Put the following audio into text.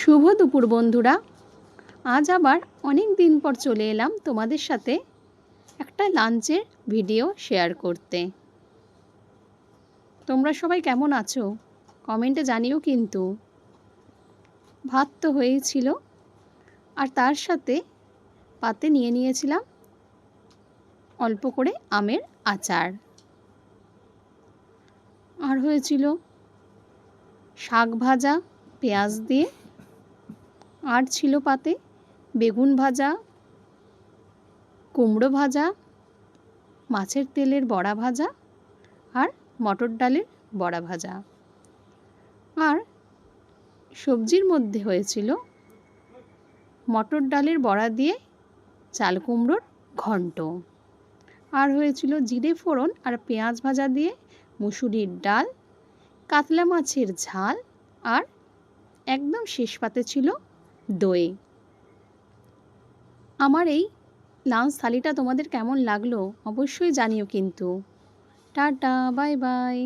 শুভ দুপুর বন্ধুরা। আজ আবার অনেক দিন পর চলে এলাম তোমাদের সাথে একটা লাঞ্চের ভিডিও শেয়ার করতে। তোমরা সবাই কেমন আছো? কমেন্টে জানিও কিন্তু। ভাত তো হয়েই ছিল আর তার সাথে পাতে নিয়ে নিয়েছিলাম অল্প করে আমের আচার। আর হয়েছিল শাক ভাজা, পেঁয়াজ দিয়ে আর ছিল পাতে বেগুন ভাজা, কুমড়ো ভাজা, মাছের তেলের বড়া ভাজা আর মটর ডালের বড়া ভাজা। আর সবজির মধ্যে হয়েছিল মটর ডালের বড়া দিয়ে চাল কুমড়োর ঘন্ট। আর হয়েছিল জিরে ফোড়ন আর পেঁয়াজ ভাজা দিয়ে মুসুরির ডাল, কাতলা মাছের ঝাল আর একদম শেষ পাতে ছিল দই। আমার এই লাঞ্চ থালিটা তোমাদের কেমন লাগল অবশ্যই জানিও কিন্তু। Tata bye bye.